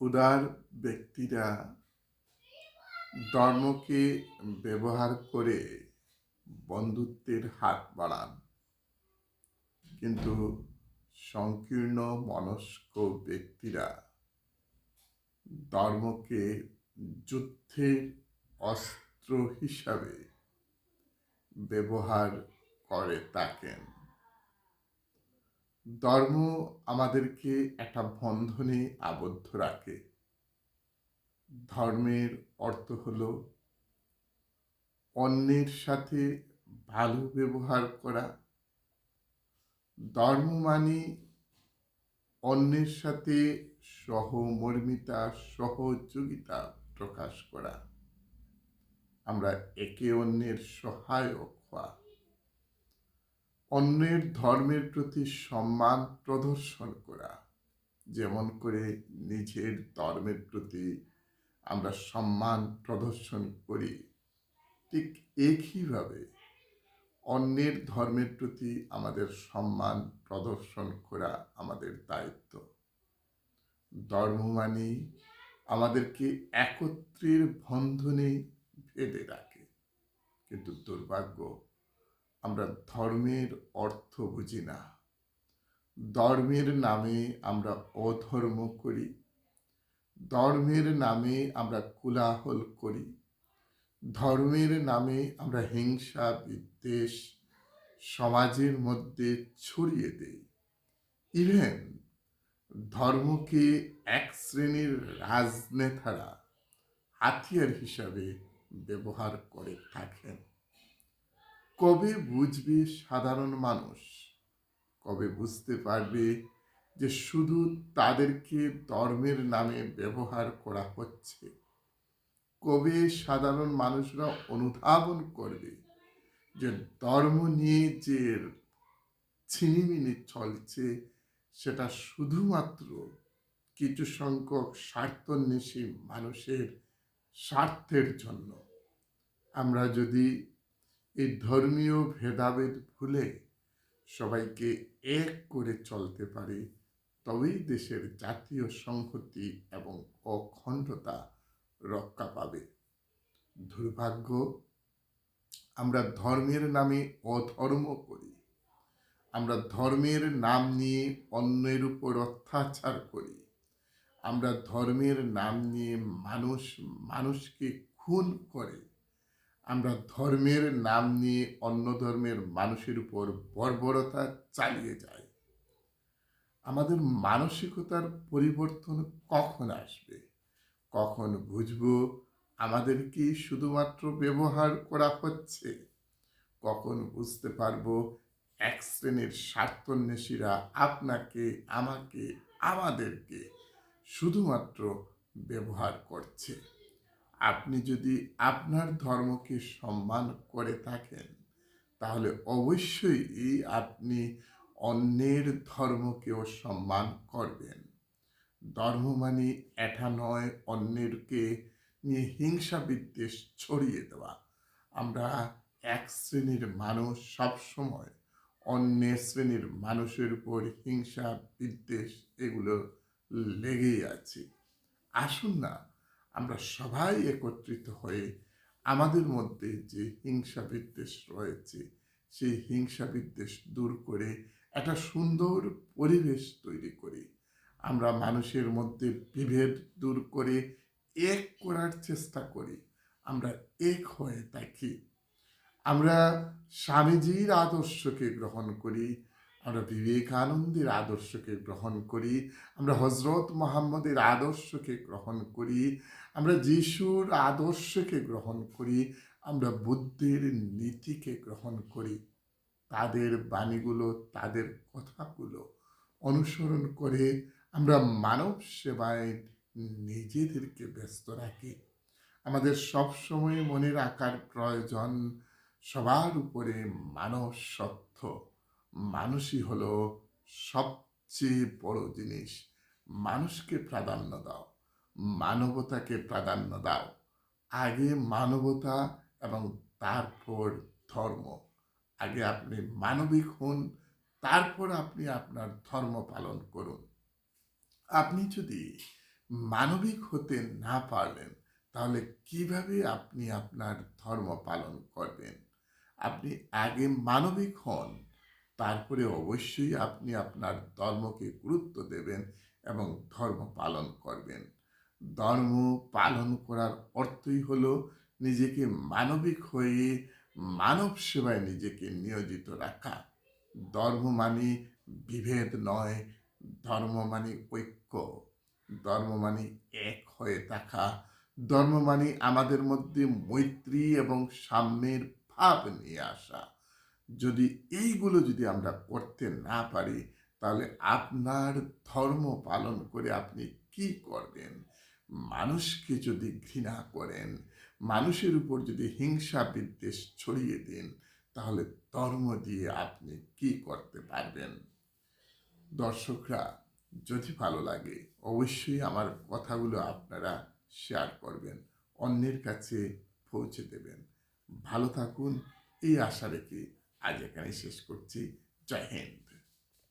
উদার ব্যক্তিরা ধর্মকে ব্যবহার করে বন্ধুত্বের হাত বাড়ান। কিন্তু সংকীর্ণ মনস্ক ব্যক্তিরা ধর্মকে যুদ্ধের অস্ত্র হিসাবে ব্যবহার করে থাকেন। ধর্ম আমাদেরকে একটা বন্ধনে আবদ্ধ রাখে। ধর্মের অর্থ হল অন্যের সাথে ভালো ব্যবহার করা। ধর্ম মানে অন্যের সাথে সহমর্মিতা, সহযোগিতা প্রকাশ করা। আমরা একে অন্যের সহায়ক হওয়া। অন্যের ধর্মের প্রতি সম্মান প্রদর্শন করা। যেমন করে নিজের ধর্মের প্রতি আমরা সম্মান প্রদর্শন করি। ঠিক একইভাবে অন্যের ধর্মের প্রতি আমাদের সম্মান প্রদর্শন করা আমাদের দায়িত্ব। ধর্ম মানে আমাদেরকে একত্রের বন্ধনে বেঁধে রাখে। কিন্তু দুর্ভাগ্য আমরা ধর্মের অর্থ বুঝি না। ধর্মের নামে আমরা অধর্ম করি। ধর্মের নামে আমরা কোলাহল করি। ধর্মের নামে আমরা হিংসা, বিদ্বেষ সমাজের মধ্যে ছড়িয়ে দেই। ইভেন ধর্মকে এক শ্রেণির রাজনেতারা হাতিয়ার হিসাবে ব্যবহার করে থাকেন। কবে বুঝবে সাধারণ মানুষ? কবে বুঝতে পারবে যে শুধু তাদেরকে ধর্মের নামে ব্যবহার করা হচ্ছে? কবে সাধারণ মানুষরা অনুধাবন করবে যে ধর্ম নিয়ে যে ছিনিমিনি চলছে, সেটা শুধুমাত্র কিছু সংখ্যক স্বার্থন্বেষী মানুষের স্বার্থের জন্য? আমরা যদি এই ধর্মীয় ভেদাভেদ ভুলে সবাইকে এক করে চলতে পারে, তবেই দেশের জাতীয় সংহতি এবং অখণ্ডতা রক্ষা পাবে। দুর্ভাগ্য, আমরা ধর্মের নামে অধর্ম করি। আমরা ধর্মের নাম নিয়ে অন্যের উপর অত্যাচার করি। আমরা ধর্মের নাম নিয়ে মানুষ, মানুষকে খুন করে। আমরা ধর্মের নাম নিয়ে অন্য ধর্মের মানুষের উপর বর্বরতা চালিয়ে যাই। আমাদের মানসিকতার পরিবর্তন কখন আসবে? কখন বুঝব আমাদেরকে শুধুমাত্র ব্যবহার করা হচ্ছে? কখন বুঝতে পারব এক শ্রেণির স্বার্থন্বেষীরা আপনাকে, আমাকে, আমাদেরকে শুধুমাত্র ব্যবহার করছে? আপনি যদি আপনার ধর্মকে সম্মান করে থাকেন, তাহলে অবশ্যই আপনি অন্যের ধর্মকেও সম্মান করবেন। ধর্ম মানে এটা নয় অন্যেরকে নিয়ে হিংসা বিদ্বেষ ছড়িয়ে দেওয়া। আমরা এক শ্রেণির মানুষ সবসময় অন্য শ্রেণির মানুষের উপর হিংসা, বিদ্বেষ এগুলো লেগেই আছে। আসুন না আমরা সবাই একত্রিত হয়ে আমাদের মধ্যে যে হিংসা বিদ্বেষ রয়েছে, সেই হিংসা বিদ্বেষ দূর করে একটা সুন্দর পরিবেশ তৈরি করি। আমরা মানুষের মধ্যে বিভেদ দূর করে এক করার চেষ্টা করি। আমরা এক হয়ে থাকি। আমরা স্বামীজির আদর্শকে গ্রহণ করি। আমরা বিবেকানন্দের আদর্শকে গ্রহণ করি, আমরা হজরত মোহাম্মদের আদর্শকে গ্রহণ করি, আমরা যিশুর আদর্শকে গ্রহণ করি, আমরা বুদ্ধের নীতিকে গ্রহণ করি। তাদের বাণীগুলো, তাদের কথাগুলো অনুসরণ করে আমরা মানব সেবায় নিজেদেরকে ব্যস্ত রাখি। আমাদের সবসময় মনে রাখার প্রয়োজন সবার উপরে মানব সত্য। মানুষই হলো সবচেয়ে বড় জিনিস। মানুষকে প্রাধান্য দাও, মানবতাকে প্রাধান্য দাও। আগে মানবতা এবং তারপর ধর্ম। আগে আপনি মানবিক হন, তারপর আপনি আপনার ধর্ম পালন করুন। আপনি যদি মানবিক হতে না পারলেন, তাহলে কীভাবে আপনি আপনার ধর্ম পালন করবেন? আপনি আগে মানবিক হন তারপরে অবশ্যই আপনি আপনার ধর্মকে গুরুত্ব দেবেন এবং ধর্ম পালন করবেন। ধর্ম পালন করার অর্থই হলো নিজেকে মানবিক হয়ে মানব সেবায় নিজেকে নিয়োজিত রাখা। ধর্ম মানে বিভেদ নয়, ধর্ম মানে ঐক্য। ধর্ম মানে এক হয়ে থাকা। ধর্ম মানে আমাদের মধ্যে মৈত্রী এবং সাম্যের ভাব নিয়ে আসা। যদি এইগুলো যদি আমরা করতে না পারি, তাহলে আপনার ধর্ম পালন করে আপনি কি করবেন? মানুষকে যদি ঘৃণা করেন, মানুষের উপর যদি হিংসা বিদ্বেষ ছড়িয়ে দিন, তাহলে ধর্ম দিয়ে আপনি কি করতে পারবেন? দর্শকরা, যদি ভালো লাগে, অবশ্যই আমার কথাগুলো আপনারা শেয়ার করবেন, অন্যের কাছে পৌঁছে দেবেন। ভালো থাকুন, এই আশা রেখে আজ এখানে শেষ করছি জয় হিন্দ